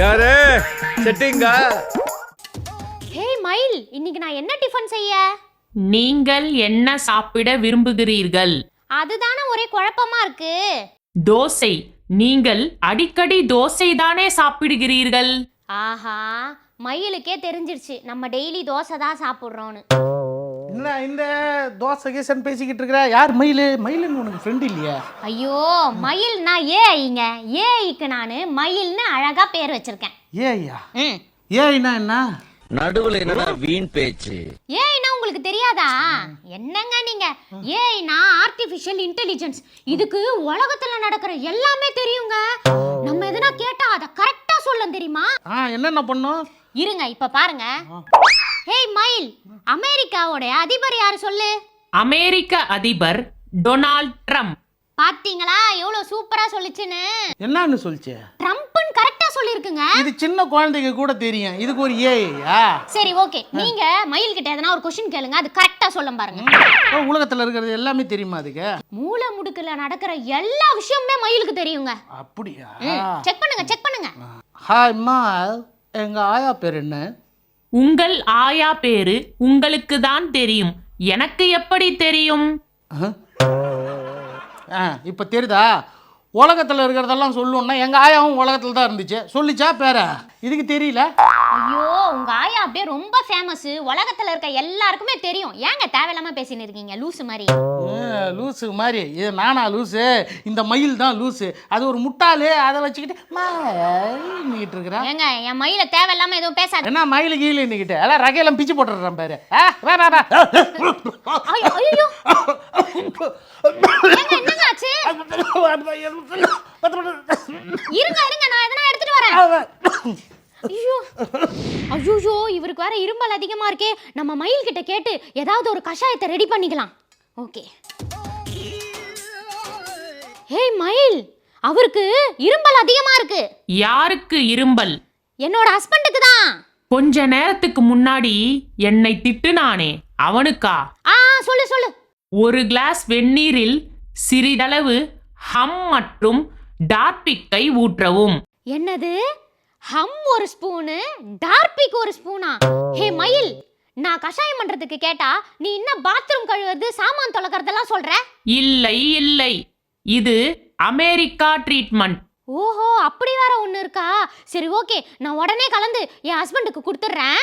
யாரு? செட்டிங்கா ஹேய் மயில் இன்னைக்கு நான் என்ன டிஃபன் செய்ய? நீங்கள் என்ன சாப்பிட விரும்புகிறீர்கள்? அதுதானே ஒரே குழப்பமா இருக்கு. தோசை. நீங்கள் அடிக்கடி தோசை தானே சாப்பிடுகிறீர்கள்? ஆஹா மயிலுக்கே தெரிஞ்சிருச்சு. நம்ம டெய்லி தோசை தான் சாப்பிட்றோன்னு என்ன இந்த தோசை கேசன் பேசிக்கிட்டு இருக்கிற? யார் மயில்? மயிலுன்னு உனக்கு ஃப்ரெண்ட் இல்லையா? ஐயோ மயில்னா ஏஐங்க. ஏஐக்கு நான் மயில்னு அழகா பேர் வச்சிருக்கேன். ஏய்யா ம். ஏய்னா என்ன? நடுவுல என்னடா வீண் பேச்சு? ஏஐனா உங்களுக்கு தெரியாதா? என்னங்க நீங்க? ஏஐனா ஆர்டிஃபிஷியல் இன்டெலிஜென்ஸ் இதுக்கு உலகத்துல நடக்கிற எல்லாமே தெரியுங்க. நம்ம எதனா கேட்டா அதை கரெக்டா சொல்ல தெரியுமா? ஆ என்னென்ன பண்ணும்? இருங்க இப்ப பாருங்க. ஹேய் மயில் அமெரிக்காவோட அதிபர் யாரு சொல்லு? அமெரிக்க அதிபர் டொனால்ட் ட்ரம்ப். பாத்தீங்களா? எவ்வளவு சூப்பரா சொல்லுச்சுன்னு. என்னன்னு சொல்லிச்சு? ட்ரம்ப்னு கரெக்டா சொல்லிருக்குங்க இது சின்ன குழந்தைக்கு கூட தெரியும். இதுக்கு ஒரு ஏயா சரி ஓகே. நீங்க மயில் கிட்ட எதனா ஒரு கொஸ்டின் கேளுங்க. அது கரெக்டா சொல்ல பாருங்க. உலகத்துல இருக்கிறது எல்லாமே தெரியுமா அதுக்கு? மூளை முடுக்குல நடக்கிற எல்லா விஷயமுமே மயிலுக்கு தெரியுங்க. அப்படியா? செக் பண்ணுங்க செக் பண்ணுங்க. ஹாய் மா எங்க ஆயா பேர் என்ன? உங்கள் ஆயா பேரு உங்களுக்கு தான் தெரியும். எனக்கு எப்படி தெரியும்? இப்போ தெரியுதா? உலகத்தில் இருக்கிறதெல்லாம் சொல்லணும்னா எங்கள் ஆயாவும் உலகத்தில் தான் இருந்துச்சு. சொல்லிச்சா பேர? இதுக்கு தெரியல. ஐயோ உங்க ஆயா அப்படியே ரொம்ப ஃபேமஸ் உலகத்துல இருக்க எல்லாருக்குமே தெரியும். ஏங்க தேவையில்லாம பேசின்னு இருக்கீங்க? லூசு மாதிரி. லூசு மாதிரி. இது நானா லூசு? இந்த மயில் தான் லூசு. அது ஒரு முட்டாளு அதை வச்சுக்கிட்டு மயில்னுக்கிட்டு இருக்கிறா ஏங்க என் மயில தேவையில்லாம எதுவும் பேசாத. என்ன மயில் கீழே நிக்கிட்டு எல்லாம் ரகையெல்லாம் பிச்சு போட்டுடுறான் பாரு. ஆ, வா, வா, வா. ஐயோ ஐயோ. ஏங்க என்னங்க ஆச்சு? இருங்க இருங்க நான் எதனா எடுத்துட்டு வரேன். ஐயோ. ஐயோ இவருக்கு வேற இரும்பல் அதிகமா இருக்கே. நம்ம மயில் கிட்ட கேட்டு ஏதாவது ஒரு கஷாயத்தை ரெடி பண்ணிக்கலாம். ஓகே. ஹேய் மயில்! அவருக்கு இரும்பல் அதிகமா இருக்கு. யாருக்கு இரும்பல்? என்னோட ஹஸ்பண்டுக்கு தான். கொஞ்ச நேரத்துக்கு முன்னாடி என்னை திட்டுனானே அவனுக்கா? ஆ சொல்லு சொல்லு. ஒரு கிளாஸ் வெந்நீரில் சிறிதளவு ஹம் மற்றும் டார்பிக்கை ஊற்றவும். என்னது? ஹம் ஒரு ஸ்பூனு டார்பிக் ஒரு ஸ்பூனா ஹே மயில்! நான் கஷாயம் பண்றதுக்கு கேட்டா நீ என்ன பாத்ரூம் கழுவுறது சாமான் தொலைக்கிறதெல்லாம் சொல்ற? இல்லை இல்லை. இது அமெரிக்கா ட்ரீட்மெண்ட் ஓஹோ அப்படி வேற ஒண்ணு இருக்கா? சரி ஓகே. நான் உடனே கலந்து என் ஹஸ்பண்டுக்கு கொடுத்துட்றேன்.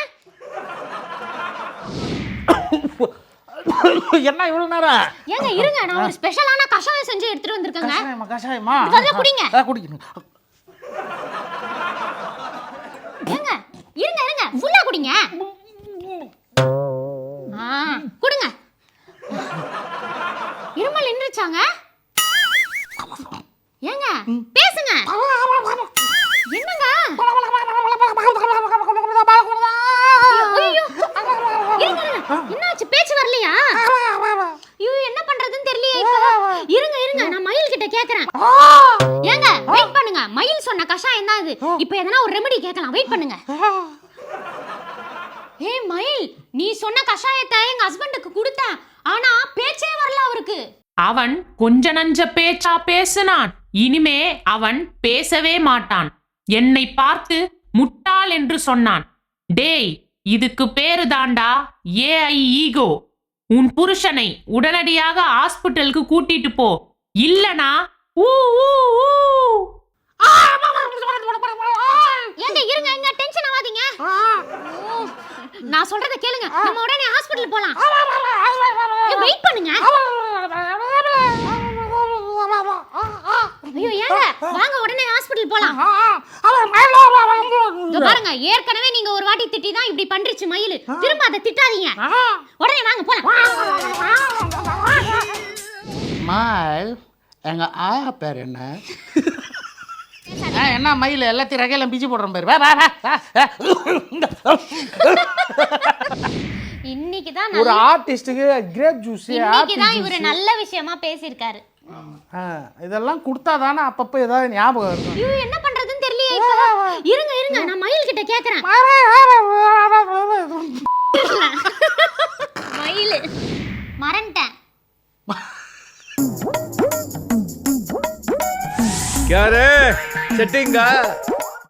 என்ன இவ்வளோ நேரம்? ஏங்க இருங்க. நான் ஒரு ஸ்பெஷலான கஷாயம் செஞ்சு எடுத்துட்டு வந்திருக்கேங்க. கஷாயமா கஷாயமா? முதல்ல குடிங்க. குடிக்கணும். ஏங்க இருங்க இருங்க. ஃபுல்லா குடிங்க. நின்றுச்சாங்க ஏங்க பேசுங்க. என்னங்க? என்னாச்சு? பேச்சு வரலையா? ஐயோ என்ன பண்றதுன்னு தெரியலையே இருங்க இருங்க. நான் மயில் கிட்ட கேக்குறேன் ஏங்க வெயிட் பண்ணுங்க. மயில் சொன்ன கஷாயம் தான் இது. இப்போ எதனா ஒரு ரெமெடி கேட்கலாம். வெயிட் பண்ணுங்க. ஏய் மயில் நீ சொன்ன கஷாயத்தை எங்க ஹஸ்பண்டுக்கு கொடுத்தேன். ஆனா பேச்சே வரல அவருக்கு. அவன் கொஞ்ச நஞ்ச பேச்சா பேசினான். இனிமே அவன் பேசவே மாட்டான். என்னை பார்த்து முட்டாள் என்று சொன்னான். டேய் இதுக்கு பேரு தாண்டா ஏஐ ஈகோ. உன் புருஷனை உடனடியாக ஹாஸ்பிட்டலுக்கு கூட்டிட்டு போ. இல்லனா ஊ ஊ ஊ. ஏங்க இருங்க டென்ஷன் ஆகாதீங்க. நான் சொல்றத கேளுங்க. நம்ம உடனே ஹாஸ்பிடல் போலாம். வெயிட் பண்ணுங்க. ஐயோ ஏங்க வாங்க உடனே ஹாஸ்பிடல் போலாம் பாருங்க ஏற்கனவே நீங்க ஒரு வாட்டி திட்டி தான் இப்படி பண்றிச்சு மயில் திரும்ப அதை திட்டாதீங்க உடனே வாங்க போலாம் மயில் எங்க ஆயா பேர் என்ன என்ன மயில் எல்லாத்தையும் ரகையெல்லாம் பிச்சு போடுறேன் பேர் இன்னைக்கு தான் ஒரு ஆர்டிஸ்ட்டுக்கு கிரேப் ஜூஸ் இன்னைக்கு தான் இவரு நல்ல விஷயமா பேசியிருக்காரு இதெல்லாம் கொடுத்தா தானே அப்பப்போ ஏதாவது ஞாபகம் இருக்கும் ஐயோ என்ன பண்றதுன்னு தெரியலையே இப்ப இருங்க இருங்க நான் மயில் கிட்ட கேக்குறேன் மயில் மறந்துட்டேன் யாரு செட்டிங்கா